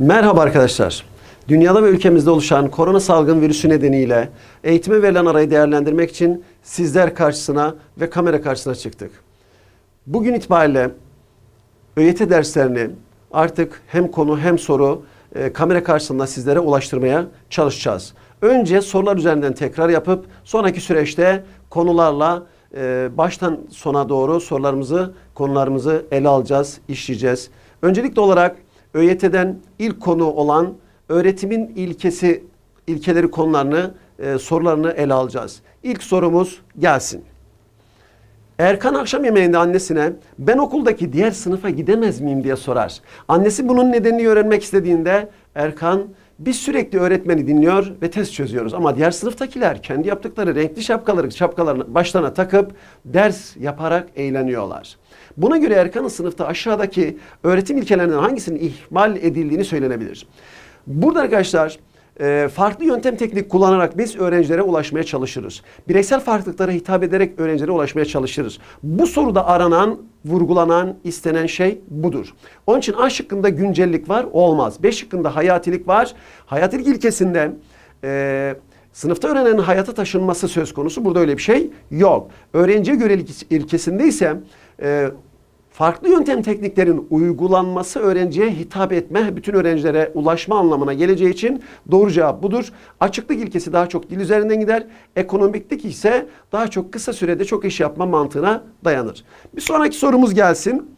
Merhaba arkadaşlar. Dünyada ve ülkemizde oluşan korona salgın virüsü nedeniyle eğitime verilen arayı değerlendirmek için sizler karşısına ve kamera karşısına çıktık. Bugün itibariyle ÖYT derslerini artık hem konu hem soru e, kamera karşısında sizlere ulaştırmaya çalışacağız. Önce sorular üzerinden tekrar yapıp sonraki süreçte konularla e, baştan sona doğru sorularımızı, konularımızı ele alacağız, işleyeceğiz. Öncelikli olarak ÖYT'den ilk konu olan öğretimin ilkesi, ilkeleri konularını, e, sorularını ele alacağız. İlk sorumuz gelsin. Erkan akşam yemeğinde annesine ben okuldaki diğer sınıfa gidemez miyim diye sorar. Annesi bunun nedenini öğrenmek istediğinde Erkan biz sürekli öğretmeni dinliyor ve test çözüyoruz. Ama diğer sınıftakiler kendi yaptıkları renkli şapkaları şapkalarını başlarına takıp ders yaparak eğleniyorlar. Buna göre Erkan'ın sınıfta aşağıdaki öğretim ilkelerinden hangisinin ihmal edildiğini söylenebilir. Burada arkadaşlar e, farklı yöntem teknik kullanarak biz öğrencilere ulaşmaya çalışırız. Bireysel farklılıklara hitap ederek öğrencilere ulaşmaya çalışırız. Bu soruda aranan, vurgulanan, istenen şey budur. Onun için A şıkkında güncellik var, olmaz. B şıkkında hayatilik var. Hayatilik ilkesinde e, sınıfta öğrenenin hayata taşınması söz konusu. Burada öyle bir şey yok. Öğrenciye görelik ilkesinde ise e, farklı yöntem tekniklerin uygulanması öğrenciye hitap etme, bütün öğrencilere ulaşma anlamına geleceği için doğru cevap budur. Açıklık ilkesi daha çok dil üzerinden gider. Ekonomiklik ise daha çok kısa sürede çok iş yapma mantığına dayanır. Bir sonraki sorumuz gelsin.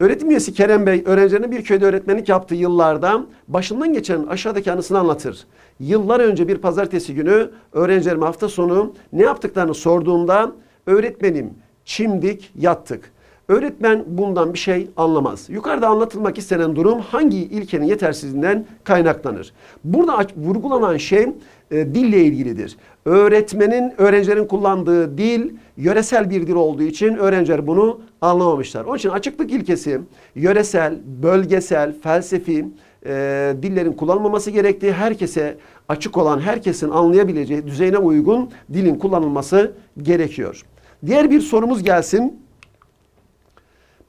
Öğretim üyesi Kerem Bey öğrencilerine bir köyde öğretmenlik yaptığı yıllarda başından geçen aşağıdaki anısını anlatır. Yıllar önce bir pazartesi günü öğrencilerime hafta sonu ne yaptıklarını sorduğumda öğretmenim çimdik yattık. Öğretmen bundan bir şey anlamaz. Yukarıda anlatılmak istenen durum hangi ilkenin yetersizliğinden kaynaklanır? Burada vurgulanan şey e, dille ilgilidir. Öğretmenin, öğrencilerin kullandığı dil yöresel bir dil olduğu için öğrenciler bunu anlamamışlar. Onun için açıklık ilkesi yöresel, bölgesel, felsefi e, dillerin kullanılmaması gerektiği, herkese açık olan, herkesin anlayabileceği düzeyine uygun dilin kullanılması gerekiyor. Diğer bir sorumuz gelsin.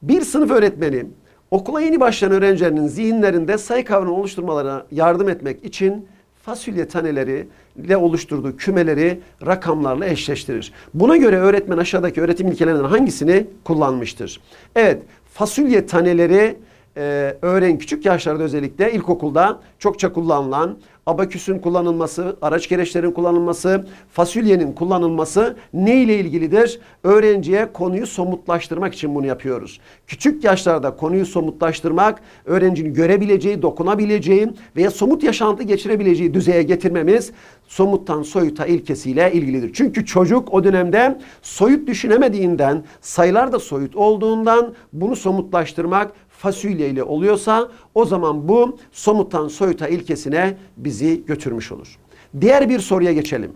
Bir sınıf öğretmeni okula yeni başlayan öğrencilerinin zihinlerinde sayı kavramı oluşturmalarına yardım etmek için fasulye taneleri ile oluşturduğu kümeleri rakamlarla eşleştirir. Buna göre öğretmen aşağıdaki öğretim ilkelerinden hangisini kullanmıştır? Evet, fasulye taneleri e, öğren küçük yaşlarda özellikle ilkokulda çokça kullanılan abaküsün kullanılması, araç gereçlerin kullanılması, fasulyenin kullanılması ne ile ilgilidir? Öğrenciye konuyu somutlaştırmak için bunu yapıyoruz. Küçük yaşlarda konuyu somutlaştırmak, öğrencinin görebileceği, dokunabileceği veya somut yaşantı geçirebileceği düzeye getirmemiz somuttan soyuta ilkesiyle ilgilidir. Çünkü çocuk o dönemde soyut düşünemediğinden, sayılar da soyut olduğundan bunu somutlaştırmak fasulye ile oluyorsa o zaman bu somuttan soyuta ilkesine bizi götürmüş olur. Diğer bir soruya geçelim.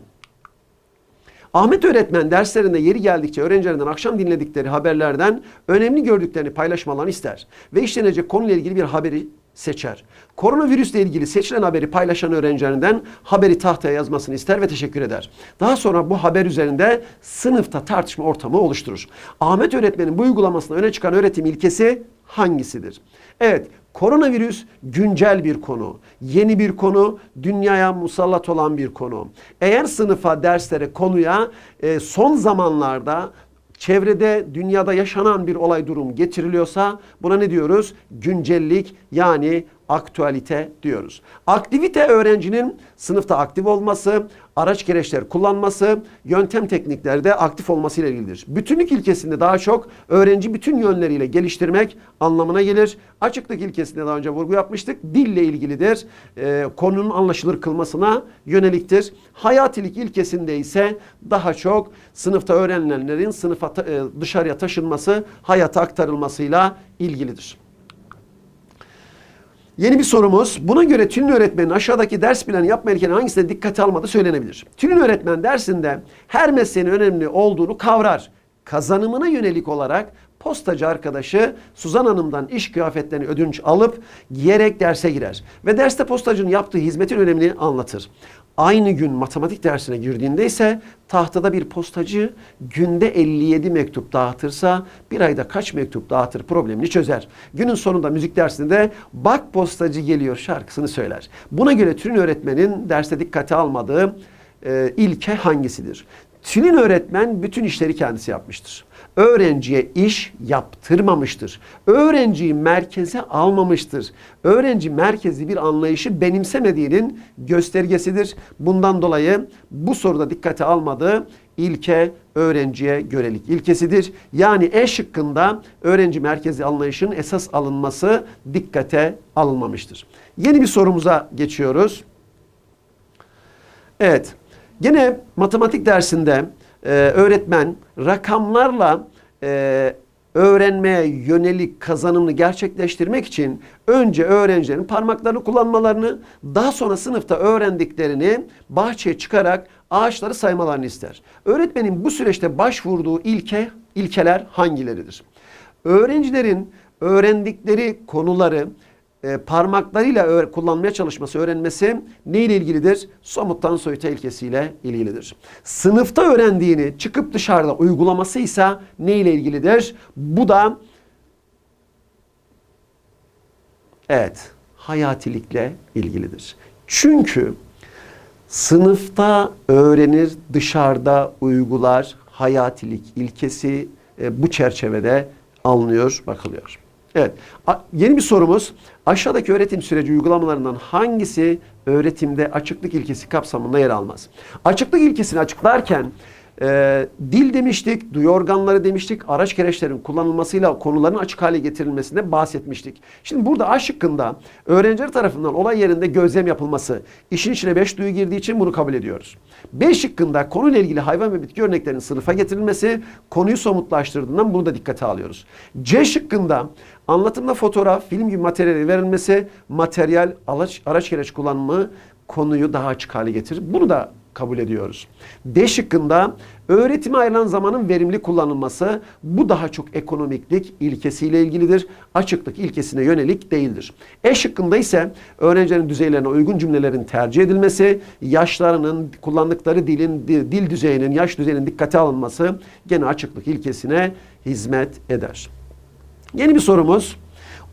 Ahmet öğretmen derslerinde yeri geldikçe öğrencilerinden akşam dinledikleri haberlerden önemli gördüklerini paylaşmalarını ister ve işlenecek konuyla ilgili bir haberi seçer. Koronavirüsle ilgili seçilen haberi paylaşan öğrencilerinden haberi tahtaya yazmasını ister ve teşekkür eder. Daha sonra bu haber üzerinde sınıfta tartışma ortamı oluşturur. Ahmet öğretmenin bu uygulamasında öne çıkan öğretim ilkesi hangisidir? Evet, koronavirüs güncel bir konu, yeni bir konu, dünyaya musallat olan bir konu. Eğer sınıfa, derslere, konuya e, son zamanlarda çevrede, dünyada yaşanan bir olay durum getiriliyorsa buna ne diyoruz? Güncellik yani aktüalite diyoruz. Aktivite öğrencinin sınıfta aktif olması, araç gereçler kullanması, yöntem tekniklerde aktif olması ile ilgilidir. Bütünlük ilkesinde daha çok öğrenci bütün yönleriyle geliştirmek anlamına gelir. Açıklık ilkesinde daha önce vurgu yapmıştık. Dille ilgilidir. Ee, konunun anlaşılır kılmasına yöneliktir. Hayatilik ilkesinde ise daha çok sınıfta öğrenilenlerin sınıfa ta- e, dışarıya taşınması, hayata aktarılmasıyla ilgilidir. Yeni bir sorumuz. Buna göre Tülin öğretmenin aşağıdaki ders planı yapma ilkelerinin hangisine dikkate almadığı söylenebilir. Tülin öğretmen dersinde her mesleğin önemli olduğunu kavrar. Kazanımına yönelik olarak postacı arkadaşı Suzan Hanım'dan iş kıyafetlerini ödünç alıp giyerek derse girer. Ve derste postacının yaptığı hizmetin önemini anlatır. Aynı gün matematik dersine girdiğinde ise tahtada bir postacı günde 57 mektup dağıtırsa bir ayda kaç mektup dağıtır problemini çözer. Günün sonunda müzik dersinde bak postacı geliyor şarkısını söyler. Buna göre Tülin öğretmenin derste dikkate almadığı e, ilke hangisidir? Tülin öğretmen bütün işleri kendisi yapmıştır. Öğrenciye iş yaptırmamıştır. Öğrenciyi merkeze almamıştır. Öğrenci merkezli bir anlayışı benimsemediğinin göstergesidir. Bundan dolayı bu soruda dikkate almadığı ilke öğrenciye görelik ilkesidir. Yani E şıkkında öğrenci merkezli anlayışın esas alınması dikkate alınmamıştır. Yeni bir sorumuza geçiyoruz. Evet. Gene matematik dersinde e, öğretmen rakamlarla e, öğrenmeye yönelik kazanımını gerçekleştirmek için önce öğrencilerin parmaklarını kullanmalarını, daha sonra sınıfta öğrendiklerini bahçeye çıkarak ağaçları saymalarını ister. Öğretmenin bu süreçte başvurduğu ilke ilkeler hangileridir? Öğrencilerin öğrendikleri konuları e, parmaklarıyla kullanmaya çalışması, öğrenmesi neyle ilgilidir? Somuttan soyuta ilkesiyle ilgilidir. Sınıfta öğrendiğini çıkıp dışarıda uygulaması ise neyle ilgilidir? Bu da evet hayatilikle ilgilidir. Çünkü sınıfta öğrenir, dışarıda uygular, hayatilik ilkesi e, bu çerçevede alınıyor, bakılıyor. Evet, yeni bir sorumuz. Aşağıdaki öğretim süreci uygulamalarından hangisi öğretimde açıklık ilkesi kapsamında yer almaz? Açıklık ilkesini açıklarken e, dil demiştik, duyu organları demiştik, araç gereçlerin kullanılmasıyla konuların açık hale getirilmesinde bahsetmiştik. Şimdi burada A şıkkında öğrenciler tarafından olay yerinde gözlem yapılması, işin içine beş duyu girdiği için bunu kabul ediyoruz. B şıkkında konuyla ilgili hayvan ve bitki örneklerinin sınıfa getirilmesi, konuyu somutlaştırdığından bunu da dikkate alıyoruz. C şıkkında anlatımda fotoğraf, film gibi materyali verilmesi, materyal, araç, araç gereç kullanımı konuyu daha açık hale getirir. Bunu da kabul ediyoruz. D şıkkında öğretime ayrılan zamanın verimli kullanılması bu daha çok ekonomiklik ilkesiyle ilgilidir. Açıklık ilkesine yönelik değildir. E şıkkında ise öğrencilerin düzeylerine uygun cümlelerin tercih edilmesi, yaşlarının kullandıkları dilin dil düzeyinin, yaş düzeyinin dikkate alınması gene açıklık ilkesine hizmet eder. Yeni bir sorumuz.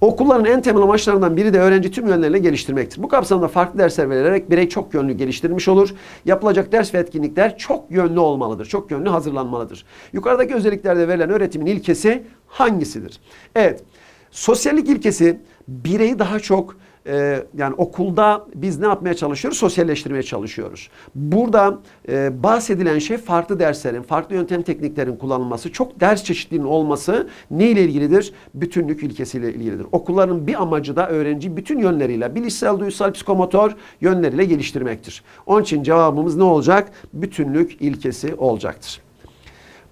Okulların en temel amaçlarından biri de öğrenci tüm yönleriyle geliştirmektir. Bu kapsamda farklı dersler verilerek birey çok yönlü geliştirmiş olur. Yapılacak ders ve etkinlikler çok yönlü olmalıdır. Çok yönlü hazırlanmalıdır. Yukarıdaki özelliklerde verilen öğretimin ilkesi hangisidir? Evet, sosyallik ilkesi bireyi daha çok e, yani okulda biz ne yapmaya çalışıyoruz? Sosyalleştirmeye çalışıyoruz. Burada e, bahsedilen şey farklı derslerin, farklı yöntem tekniklerin kullanılması, çok ders çeşitliliğinin olması ne ile ilgilidir? Bütünlük ilkesiyle ilgilidir. Okulların bir amacı da öğrenci bütün yönleriyle, bilişsel, duysal, psikomotor yönleriyle geliştirmektir. Onun için cevabımız ne olacak? Bütünlük ilkesi olacaktır.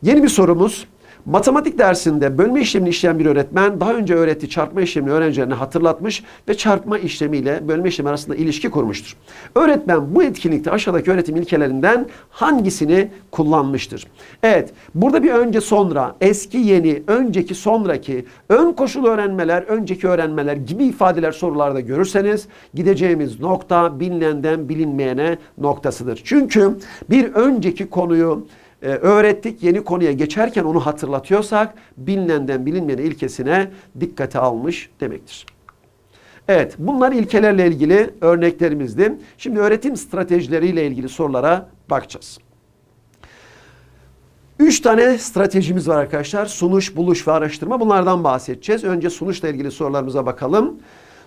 Yeni bir sorumuz. Matematik dersinde bölme işlemini işleyen bir öğretmen daha önce öğrettiği çarpma işlemini öğrencilerine hatırlatmış ve çarpma işlemiyle bölme işlemi arasında ilişki kurmuştur. Öğretmen bu etkinlikte aşağıdaki öğretim ilkelerinden hangisini kullanmıştır? Evet, burada bir önce sonra, eski yeni, önceki sonraki, ön koşul öğrenmeler, önceki öğrenmeler gibi ifadeler sorularda görürseniz gideceğimiz nokta bilinenden bilinmeyene noktasıdır. Çünkü bir önceki konuyu e, öğrettik. Yeni konuya geçerken onu hatırlatıyorsak bilinenden bilinmeyene ilkesine dikkate almış demektir. Evet bunlar ilkelerle ilgili örneklerimizdi. Şimdi öğretim stratejileriyle ilgili sorulara bakacağız. Üç tane stratejimiz var arkadaşlar. Sunuş, buluş ve araştırma. Bunlardan bahsedeceğiz. Önce sunuşla ilgili sorularımıza bakalım.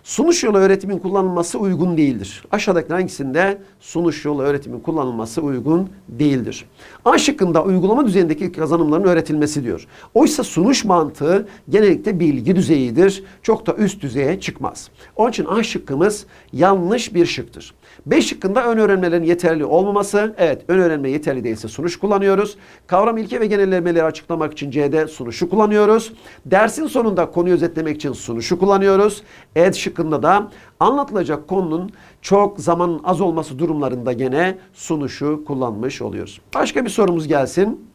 Sunuş yolu öğretimin kullanılması uygun değildir. Aşağıdaki hangisinde sunuş yolu öğretimin kullanılması uygun değildir? A şıkkında uygulama düzeyindeki kazanımların öğretilmesi diyor. Oysa sunuş mantığı genellikle bilgi düzeyidir. Çok da üst düzeye çıkmaz. Onun için A şıkkımız yanlış bir şıktır. B şıkkında ön öğrenmelerin yeterli olmaması. Evet ön öğrenme yeterli değilse sunuş kullanıyoruz. Kavram ilke ve genellemeleri açıklamak için C'de sunuşu kullanıyoruz. Dersin sonunda konuyu özetlemek için sunuşu kullanıyoruz. E şıkkında da anlatılacak konunun çok zamanın az olması durumlarında gene sunuşu kullanmış oluyoruz. Başka bir sorumuz gelsin.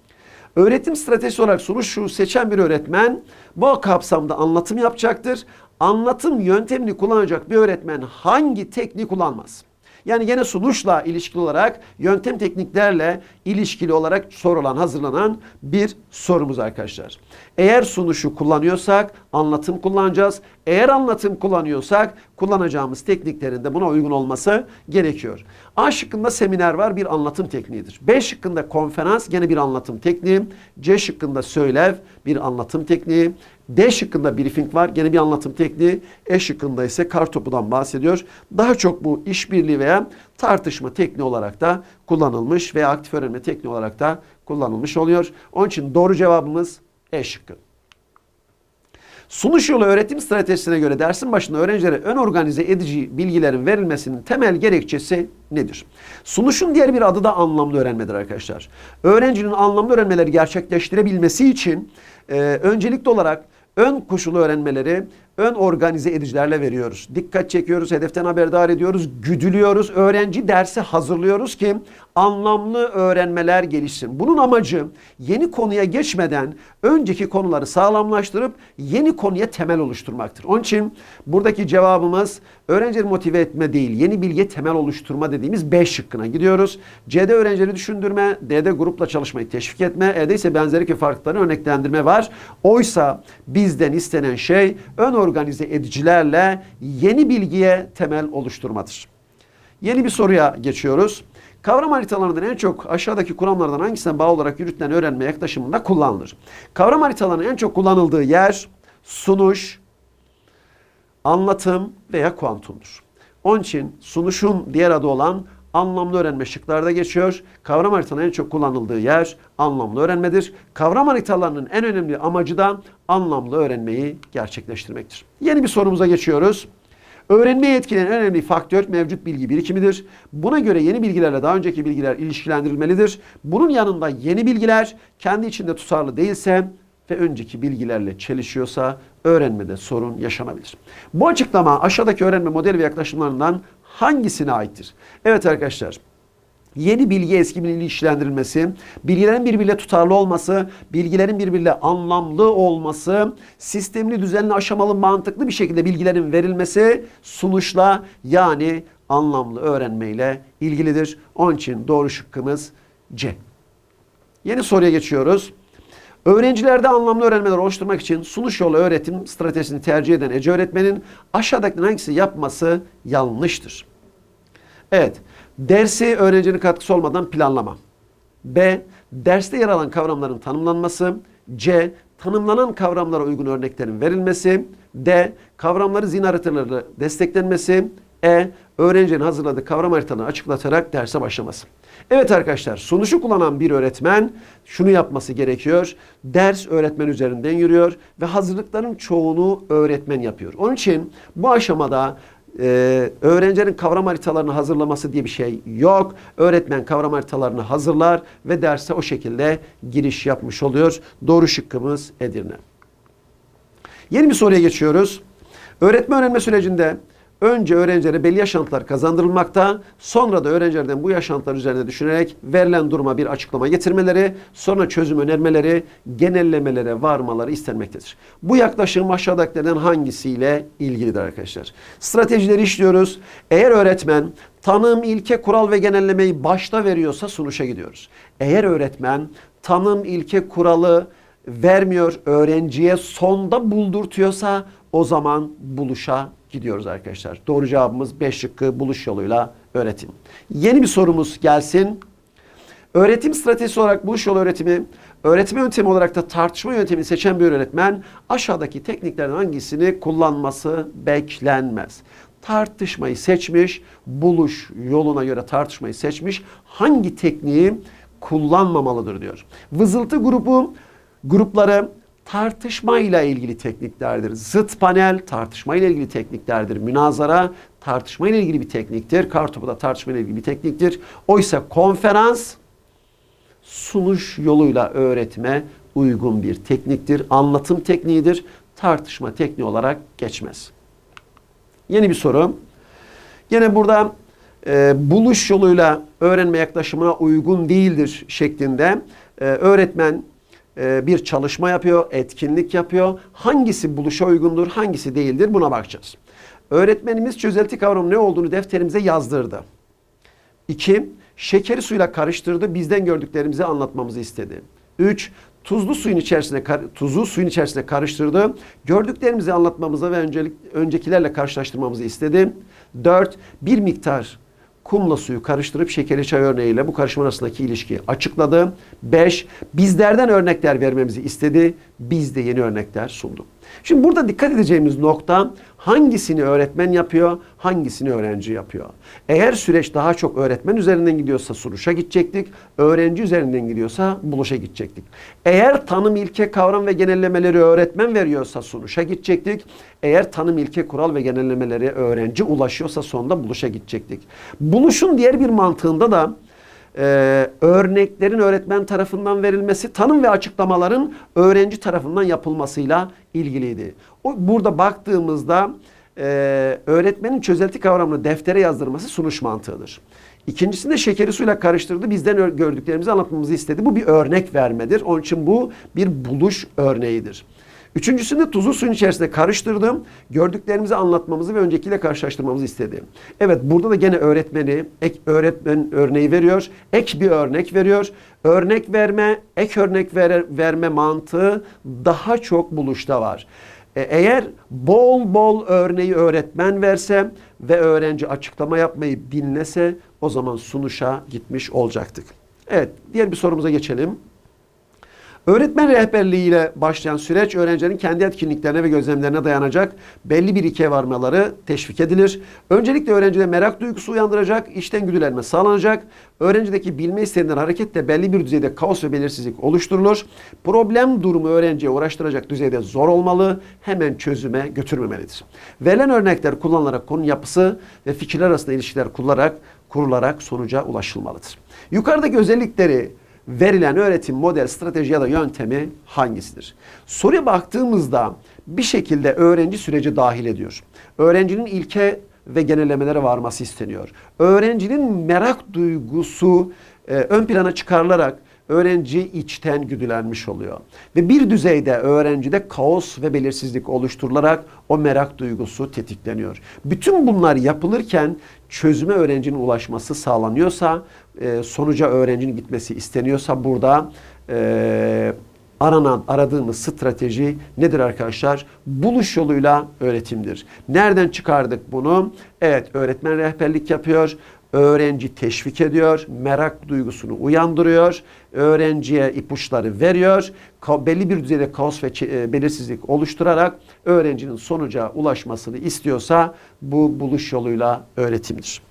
Öğretim stratejisi olarak sunuşu seçen bir öğretmen bu kapsamda anlatım yapacaktır. Anlatım yöntemini kullanacak bir öğretmen hangi tekniği kullanmaz? Yani gene sunuşla ilişkili olarak yöntem tekniklerle ilişkili olarak sorulan, hazırlanan bir sorumuz arkadaşlar. Eğer sunuşu kullanıyorsak anlatım kullanacağız. Eğer anlatım kullanıyorsak kullanacağımız tekniklerin de buna uygun olması gerekiyor. A şıkkında seminer var bir anlatım tekniğidir. B şıkkında konferans gene bir anlatım tekniği. C şıkkında söylev bir anlatım tekniği. D şıkkında briefing var gene bir anlatım tekniği. E şıkkında ise kartopudan bahsediyor. Daha çok bu işbirliği veya tartışma tekniği olarak da kullanılmış veya aktif öğrenme tekniği olarak da kullanılmış oluyor. Onun için doğru cevabımız E şıkkı. Sunuş yolu öğretim stratejisine göre dersin başında öğrencilere ön organize edici bilgilerin verilmesinin temel gerekçesi nedir? Sunuşun diğer bir adı da anlamlı öğrenmedir arkadaşlar. Öğrencinin anlamlı öğrenmeleri gerçekleştirebilmesi için e, öncelikli olarak ön koşulu öğrenmeleri ön organize edicilerle veriyoruz. Dikkat çekiyoruz, hedeften haberdar ediyoruz, güdülüyoruz. Öğrenci dersi hazırlıyoruz ki anlamlı öğrenmeler gelişsin. Bunun amacı yeni konuya geçmeden önceki konuları sağlamlaştırıp yeni konuya temel oluşturmaktır. Onun için buradaki cevabımız öğrencileri motive etme değil, yeni bilgiye temel oluşturma dediğimiz B şıkkına gidiyoruz. C'de öğrencileri düşündürme, D'de grupla çalışmayı teşvik etme, E'de ise benzerlik ve farklılıkları örneklendirme var. Oysa bizden istenen şey ön organize edicilerle yeni bilgiye temel oluşturmadır. Yeni bir soruya geçiyoruz. Kavram haritalarından en çok aşağıdaki kuramlardan hangisine bağlı olarak yürütülen öğrenme yaklaşımında kullanılır? Kavram haritalarının en çok kullanıldığı yer sunuş, anlatım veya kuantumdur. Onun için sunuşun diğer adı olan anlamlı öğrenme şıklarda geçiyor. Kavram haritalarının en çok kullanıldığı yer anlamlı öğrenmedir. Kavram haritalarının en önemli amacı da anlamlı öğrenmeyi gerçekleştirmektir. Yeni bir sorumuza geçiyoruz. Öğrenmeyi etkileyen en önemli faktör mevcut bilgi birikimidir. Buna göre yeni bilgilerle daha önceki bilgiler ilişkilendirilmelidir. Bunun yanında yeni bilgiler kendi içinde tutarlı değilse ve önceki bilgilerle çelişiyorsa öğrenmede sorun yaşanabilir. Bu açıklama aşağıdaki öğrenme modeli ve yaklaşımlarından hangisine aittir? Evet arkadaşlar. Yeni bilgi eski bilgi ilişkilendirilmesi, bilgilerin birbiriyle tutarlı olması, bilgilerin birbiriyle anlamlı olması, sistemli, düzenli, aşamalı, mantıklı bir şekilde bilgilerin verilmesi sunuşla yani anlamlı öğrenmeyle ilgilidir. Onun için doğru şıkkımız C. Yeni soruya geçiyoruz. Öğrencilerde anlamlı öğrenmeler oluşturmak için sunuş yolu öğretim stratejisini tercih eden Ece öğretmenin aşağıdakilerin hangisi yapması yanlıştır? Evet, dersi öğrencinin katkısı olmadan planlama. B. Derste yer alan kavramların tanımlanması. C. Tanımlanan kavramlara uygun örneklerin verilmesi. D. Kavramları zihin haritalarıyla desteklenmesi. E. Öğrencinin hazırladığı kavram haritalarını açıklatarak derse başlaması. Evet arkadaşlar sunuşu kullanan bir öğretmen şunu yapması gerekiyor. Ders öğretmen üzerinden yürüyor ve hazırlıkların çoğunu öğretmen yapıyor. Onun için bu aşamada ee, öğrencilerin kavram haritalarını hazırlaması diye bir şey yok. Öğretmen kavram haritalarını hazırlar ve derse o şekilde giriş yapmış oluyor. Doğru şıkkımız Edirne. Yeni bir soruya geçiyoruz. Öğretme öğrenme sürecinde önce öğrencilere belli yaşantılar kazandırılmakta, sonra da öğrencilerden bu yaşantılar üzerine düşünerek verilen duruma bir açıklama getirmeleri, sonra çözüm önermeleri, genellemelere varmaları istenmektedir. Bu yaklaşım aşağıdakilerden hangisiyle ilgilidir arkadaşlar? Stratejileri işliyoruz. Eğer öğretmen tanım, ilke, kural ve genellemeyi başta veriyorsa sunuşa gidiyoruz. Eğer öğretmen tanım, ilke, kuralı vermiyor, öğrenciye sonda buldurtuyorsa o zaman buluşa gidiyoruz arkadaşlar. Doğru cevabımız 5 şıkkı buluş yoluyla öğretim. Yeni bir sorumuz gelsin. Öğretim stratejisi olarak buluş yolu öğretimi, öğretme yöntemi olarak da tartışma yöntemini seçen bir öğretmen aşağıdaki tekniklerden hangisini kullanması beklenmez. Tartışmayı seçmiş, buluş yoluna göre tartışmayı seçmiş, hangi tekniği kullanmamalıdır diyor. Vızıltı grubu grupları tartışmayla ilgili tekniklerdir. Zıt panel tartışmayla ilgili tekniklerdir. Münazara tartışmayla ilgili bir tekniktir. Kartopu da tartışmayla ilgili bir tekniktir. Oysa konferans sunuş yoluyla öğretime uygun bir tekniktir. Anlatım tekniğidir. Tartışma tekniği olarak geçmez. Yeni bir soru. Yine burada e, buluş yoluyla öğrenme yaklaşımına uygun değildir şeklinde e, öğretmen bir çalışma yapıyor, etkinlik yapıyor. Hangisi buluşa uygundur, hangisi değildir buna bakacağız. Öğretmenimiz çözelti kavramı ne olduğunu defterimize yazdırdı. 2. Şekeri suyla karıştırdı. Bizden gördüklerimizi anlatmamızı istedi. 3. Tuzlu suyun içerisine tuzu suyun içerisine karıştırdı. Gördüklerimizi anlatmamızı ve öncelik, öncekilerle karşılaştırmamızı istedi. 4. Bir miktar kumla suyu karıştırıp şekeri çay örneğiyle bu karışım arasındaki ilişkiyi açıkladı. 5. Bizlerden örnekler vermemizi istedi. Biz de yeni örnekler sunduk. Şimdi burada dikkat edeceğimiz nokta hangisini öğretmen yapıyor, hangisini öğrenci yapıyor. Eğer süreç daha çok öğretmen üzerinden gidiyorsa sunuşa gidecektik, öğrenci üzerinden gidiyorsa buluşa gidecektik. Eğer tanım ilke, kavram ve genellemeleri öğretmen veriyorsa sunuşa gidecektik. Eğer tanım ilke, kural ve genellemeleri öğrenci ulaşıyorsa sonunda buluşa gidecektik. Buluşun diğer bir mantığında da e, örneklerin öğretmen tarafından verilmesi, tanım ve açıklamaların öğrenci tarafından yapılmasıyla ilgiliydi. O, burada baktığımızda e, öğretmenin çözelti kavramını deftere yazdırması sunuş mantığıdır. İkincisinde şekeri suyla karıştırdı. Bizden ör- gördüklerimizi anlatmamızı istedi. Bu bir örnek vermedir. Onun için bu bir buluş örneğidir. Üçüncüsünde tuzu suyun içerisinde karıştırdım. Gördüklerimizi anlatmamızı ve öncekiyle karşılaştırmamızı istedi. Evet burada da gene öğretmeni, ek öğretmen örneği veriyor. Ek bir örnek veriyor. Örnek verme, ek örnek ver- verme mantığı daha çok buluşta var. E, Eğer bol bol örneği öğretmen verse ve öğrenci açıklama yapmayı dinlese o zaman sunuşa gitmiş olacaktık. Evet diğer bir sorumuza geçelim. Öğretmen rehberliğiyle başlayan süreç öğrencilerin kendi etkinliklerine ve gözlemlerine dayanacak belli bir ilkeye varmaları teşvik edilir. Öncelikle öğrencide merak duygusu uyandıracak, işten güdülenme sağlanacak. Öğrencideki bilme isteğinden hareketle belli bir düzeyde kaos ve belirsizlik oluşturulur. Problem durumu öğrenciye uğraştıracak düzeyde zor olmalı, hemen çözüme götürmemelidir. Verilen örnekler kullanılarak konu yapısı ve fikirler arasında ilişkiler kurularak, kurularak sonuca ulaşılmalıdır. Yukarıdaki özellikleri verilen öğretim model, strateji ya da yöntemi hangisidir? Soruya baktığımızda bir şekilde öğrenci süreci dahil ediyor. Öğrencinin ilke ve genellemelere varması isteniyor. Öğrencinin merak duygusu e, ön plana çıkarılarak öğrenci içten güdülenmiş oluyor. Ve bir düzeyde öğrencide kaos ve belirsizlik oluşturularak o merak duygusu tetikleniyor. Bütün bunlar yapılırken çözüme öğrencinin ulaşması sağlanıyorsa, e, sonuca öğrencinin gitmesi isteniyorsa burada e, aranan, aradığımız strateji nedir arkadaşlar? Buluş yoluyla öğretimdir. Nereden çıkardık bunu? Evet, öğretmen rehberlik yapıyor. Öğrenci teşvik ediyor, merak duygusunu uyandırıyor, öğrenciye ipuçları veriyor, belli bir düzeyde kaos ve e, belirsizlik oluşturarak öğrencinin sonuca ulaşmasını istiyorsa bu buluş yoluyla öğretimdir.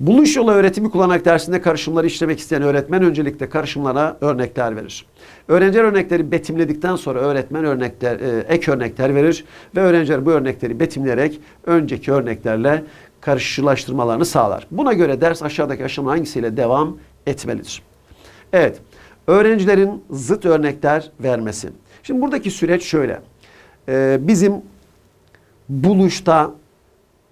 Buluş yolu öğretimi kullanarak dersinde karışımları işlemek isteyen öğretmen öncelikle karışımlara örnekler verir. Öğrenciler örnekleri betimledikten sonra öğretmen örnekler, e, ek örnekler verir ve öğrenciler bu örnekleri betimleyerek önceki örneklerle karşılaştırmalarını sağlar. Buna göre ders aşağıdaki aşama hangisiyle devam etmelidir? Evet, öğrencilerin zıt örnekler vermesi. Şimdi buradaki süreç şöyle. Ee, bizim buluşta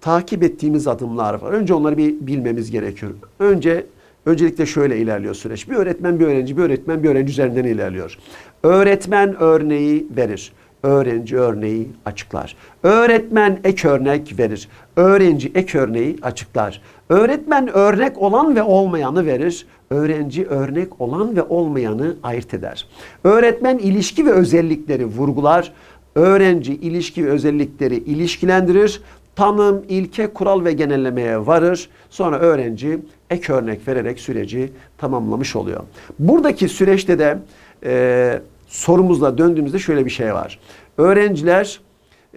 takip ettiğimiz adımlar var. Önce onları bir bilmemiz gerekiyor. Önce öncelikle şöyle ilerliyor süreç. Bir öğretmen bir öğrenci, bir öğretmen bir öğrenci üzerinden ilerliyor. Öğretmen örneği verir. Öğrenci örneği açıklar. Öğretmen ek örnek verir. Öğrenci ek örneği açıklar. Öğretmen örnek olan ve olmayanı verir. Öğrenci örnek olan ve olmayanı ayırt eder. Öğretmen ilişki ve özellikleri vurgular. Öğrenci ilişki ve özellikleri ilişkilendirir tanım, ilke, kural ve genellemeye varır. Sonra öğrenci ek örnek vererek süreci tamamlamış oluyor. Buradaki süreçte de e, sorumuzla döndüğümüzde şöyle bir şey var. Öğrenciler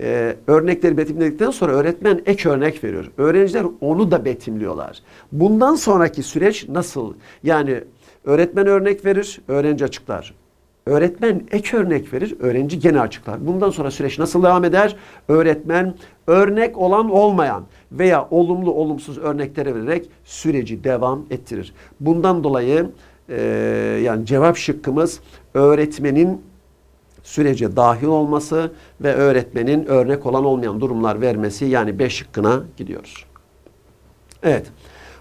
e, örnekleri betimledikten sonra öğretmen ek örnek veriyor. Öğrenciler onu da betimliyorlar. Bundan sonraki süreç nasıl? Yani öğretmen örnek verir, öğrenci açıklar. Öğretmen ek örnek verir, öğrenci gene açıklar. Bundan sonra süreç nasıl devam eder? Öğretmen örnek olan olmayan veya olumlu olumsuz örneklere vererek süreci devam ettirir. Bundan dolayı e, yani cevap şıkkımız öğretmenin sürece dahil olması ve öğretmenin örnek olan olmayan durumlar vermesi yani B şıkkına gidiyoruz. Evet.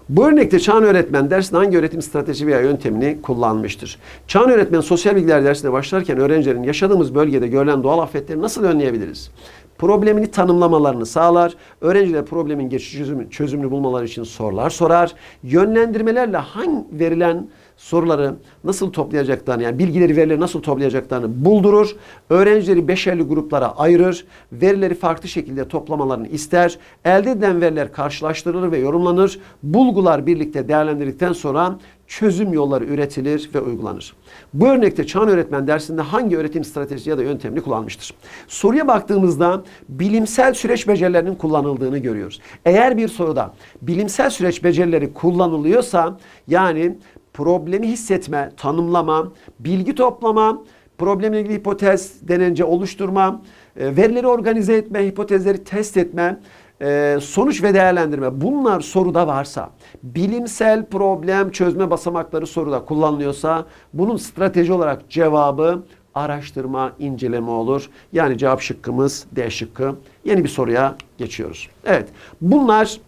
Bu örnekte Çağan öğretmen dersinde hangi öğretim strateji veya yöntemini kullanmıştır? Çağan öğretmen sosyal bilgiler dersine başlarken öğrencilerin yaşadığımız bölgede görülen doğal afetleri nasıl önleyebiliriz? problemini tanımlamalarını sağlar. Öğrenciler problemin geçici çözümü, çözümünü bulmaları için sorular sorar. Yönlendirmelerle hangi verilen soruları nasıl toplayacaklarını yani bilgileri verileri nasıl toplayacaklarını buldurur. Öğrencileri beşerli gruplara ayırır. Verileri farklı şekilde toplamalarını ister. Elde edilen veriler karşılaştırılır ve yorumlanır. Bulgular birlikte değerlendirildikten sonra çözüm yolları üretilir ve uygulanır. Bu örnekte Çağan Öğretmen dersinde hangi öğretim stratejisi ya da yöntemini kullanmıştır? Soruya baktığımızda bilimsel süreç becerilerinin kullanıldığını görüyoruz. Eğer bir soruda bilimsel süreç becerileri kullanılıyorsa yani problemi hissetme, tanımlama, bilgi toplama, problemle ilgili hipotez denence oluşturma, e, verileri organize etme, hipotezleri test etme, e, sonuç ve değerlendirme bunlar soruda varsa, bilimsel problem çözme basamakları soruda kullanılıyorsa bunun strateji olarak cevabı araştırma, inceleme olur. Yani cevap şıkkımız D şıkkı. Yeni bir soruya geçiyoruz. Evet bunlar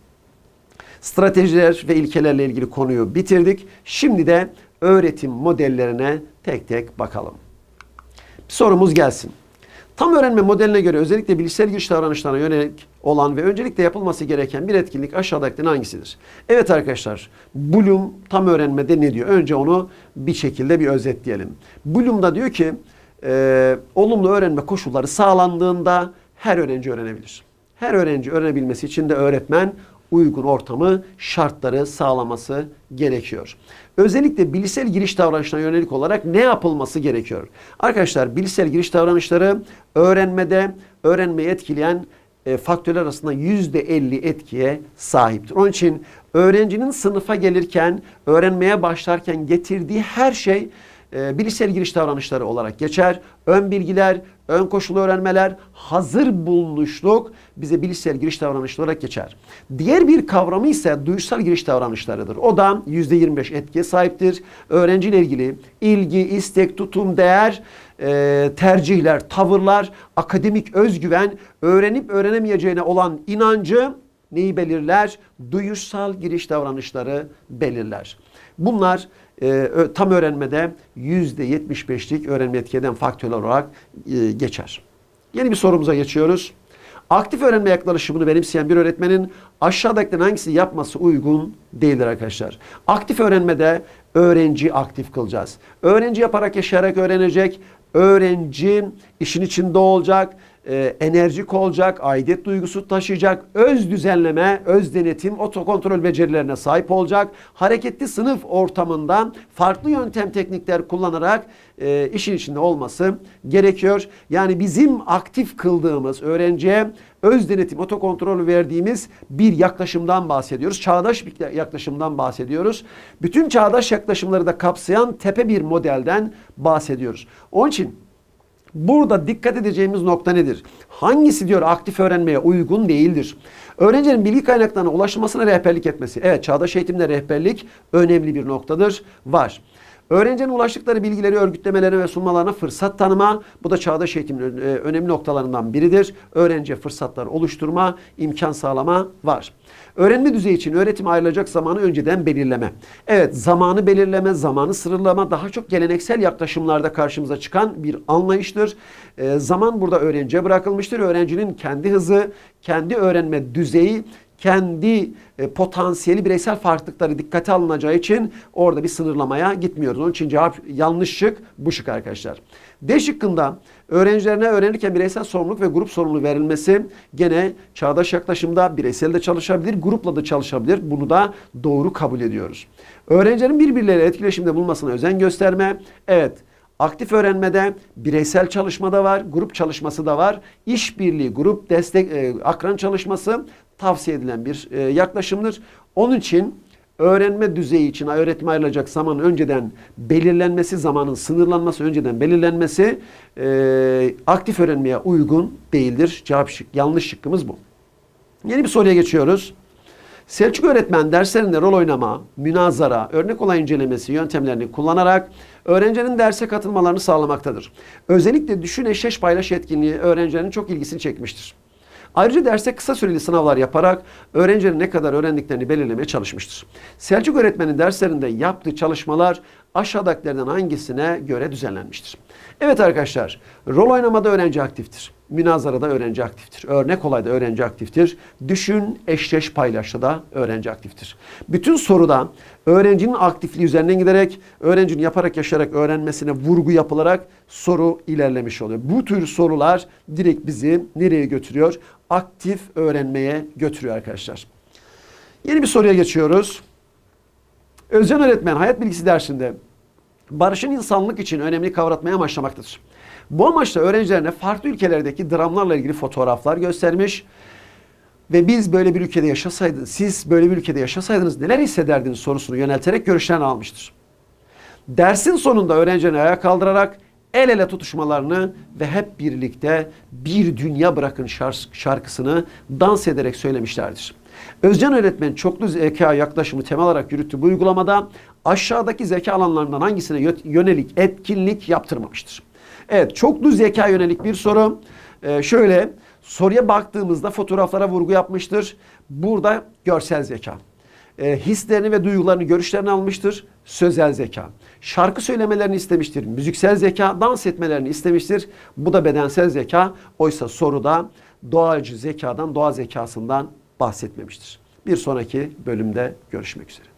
stratejiler ve ilkelerle ilgili konuyu bitirdik. Şimdi de öğretim modellerine tek tek bakalım. Bir sorumuz gelsin. Tam öğrenme modeline göre özellikle bilişsel giriş davranışlarına yönelik olan ve öncelikle yapılması gereken bir etkinlik aşağıdakilerin hangisidir? Evet arkadaşlar, Bloom tam öğrenmede ne diyor? Önce onu bir şekilde bir özetleyelim. Bloom'da diyor ki, e, olumlu öğrenme koşulları sağlandığında her öğrenci öğrenebilir. Her öğrenci öğrenebilmesi için de öğretmen uygun ortamı, şartları sağlaması gerekiyor. Özellikle bilişsel giriş davranışına yönelik olarak ne yapılması gerekiyor? Arkadaşlar bilişsel giriş davranışları öğrenmede öğrenmeyi etkileyen e, faktörler arasında %50 etkiye sahiptir. Onun için öğrencinin sınıfa gelirken, öğrenmeye başlarken getirdiği her şey e, bilişsel giriş davranışları olarak geçer. Ön bilgiler, ön koşulu öğrenmeler, hazır bulunuşluk bize bilişsel giriş davranışları olarak geçer. Diğer bir kavramı ise duysal giriş davranışlarıdır. O da %25 etkiye sahiptir. Öğrenciyle ilgili ilgi, istek, tutum, değer, e, tercihler, tavırlar, akademik özgüven, öğrenip öğrenemeyeceğine olan inancı neyi belirler? Duyuşsal giriş davranışları belirler. Bunlar e, tam öğrenmede %75'lik öğrenme etkileyen faktörler olarak e, geçer. Yeni bir sorumuza geçiyoruz. Aktif öğrenme yaklaşımını benimseyen bir öğretmenin aşağıdakilerin hangisi yapması uygun değildir arkadaşlar. Aktif öğrenmede öğrenci aktif kılacağız. Öğrenci yaparak yaşayarak öğrenecek. Öğrenci işin içinde olacak e, enerjik olacak, aidiyet duygusu taşıyacak, öz düzenleme, öz denetim, otokontrol becerilerine sahip olacak. Hareketli sınıf ortamından farklı yöntem teknikler kullanarak e, işin içinde olması gerekiyor. Yani bizim aktif kıldığımız öğrenciye öz denetim, otokontrol verdiğimiz bir yaklaşımdan bahsediyoruz. Çağdaş bir yaklaşımdan bahsediyoruz. Bütün çağdaş yaklaşımları da kapsayan tepe bir modelden bahsediyoruz. Onun için Burada dikkat edeceğimiz nokta nedir? Hangisi diyor aktif öğrenmeye uygun değildir? Öğrencinin bilgi kaynaklarına ulaşmasına rehberlik etmesi. Evet çağdaş eğitimde rehberlik önemli bir noktadır. Var. Öğrencinin ulaştıkları bilgileri örgütlemelerine ve sunmalarına fırsat tanıma. Bu da çağdaş eğitimin e, önemli noktalarından biridir. Öğrenciye fırsatlar oluşturma, imkan sağlama var. Öğrenme düzeyi için öğretim ayrılacak zamanı önceden belirleme. Evet zamanı belirleme, zamanı sınırlama daha çok geleneksel yaklaşımlarda karşımıza çıkan bir anlayıştır. E, zaman burada öğrenciye bırakılmıştır. Öğrencinin kendi hızı, kendi öğrenme düzeyi kendi e, potansiyeli bireysel farklılıkları dikkate alınacağı için orada bir sınırlamaya gitmiyoruz. Onun için cevap yanlış şık bu şık arkadaşlar. D şıkkında öğrencilerine öğrenirken bireysel sorumluluk ve grup sorumluluğu verilmesi gene çağdaş yaklaşımda bireysel de çalışabilir, grupla da çalışabilir. Bunu da doğru kabul ediyoruz. Öğrencilerin birbirleriyle etkileşimde bulunmasına özen gösterme. Evet, Aktif öğrenmede bireysel çalışmada var, grup çalışması da var. İşbirliği, grup destek, e, akran çalışması tavsiye edilen bir e, yaklaşımdır. Onun için öğrenme düzeyi için öğretime ayrılacak zaman önceden belirlenmesi, zamanın sınırlanması önceden belirlenmesi e, aktif öğrenmeye uygun değildir. Cevap şık, yanlış şıkkımız bu. Yeni bir soruya geçiyoruz. Selçuk öğretmen derslerinde rol oynama, münazara, örnek olay incelemesi yöntemlerini kullanarak öğrencinin derse katılmalarını sağlamaktadır. Özellikle düşün eşleş paylaş etkinliği öğrencilerin çok ilgisini çekmiştir. Ayrıca derste kısa süreli sınavlar yaparak öğrencilerin ne kadar öğrendiklerini belirlemeye çalışmıştır. Selçuk öğretmenin derslerinde yaptığı çalışmalar aşağıdakilerden hangisine göre düzenlenmiştir? Evet arkadaşlar, rol oynamada öğrenci aktiftir. Münazarada öğrenci aktiftir. Örnek olayda öğrenci aktiftir. Düşün, eşleş, paylaşta da öğrenci aktiftir. Bütün soruda öğrencinin aktifliği üzerinden giderek, öğrencinin yaparak yaşayarak öğrenmesine vurgu yapılarak soru ilerlemiş oluyor. Bu tür sorular direkt bizi nereye götürüyor? Aktif öğrenmeye götürüyor arkadaşlar. Yeni bir soruya geçiyoruz. Özcan öğretmen hayat bilgisi dersinde barışın insanlık için önemli kavratmaya amaçlamaktadır. Bu amaçla öğrencilerine farklı ülkelerdeki dramlarla ilgili fotoğraflar göstermiş ve biz böyle bir ülkede yaşasaydınız, siz böyle bir ülkede yaşasaydınız neler hissederdiniz sorusunu yönelterek görüşlerini almıştır. Dersin sonunda öğrencilerini ayağa kaldırarak el ele tutuşmalarını ve hep birlikte bir dünya bırakın şark- şarkısını dans ederek söylemişlerdir. Özcan öğretmen çoklu zeka yaklaşımı temel olarak yürüttüğü bu uygulamada aşağıdaki zeka alanlarından hangisine yö- yönelik etkinlik yaptırmamıştır? Evet çoklu zeka yönelik bir soru. Ee, şöyle soruya baktığımızda fotoğraflara vurgu yapmıştır. Burada görsel zeka e, hislerini ve duygularını, görüşlerini almıştır. Sözel zeka. Şarkı söylemelerini istemiştir. Müziksel zeka, dans etmelerini istemiştir. Bu da bedensel zeka. Oysa soruda doğacı zekadan, doğa zekasından bahsetmemiştir. Bir sonraki bölümde görüşmek üzere.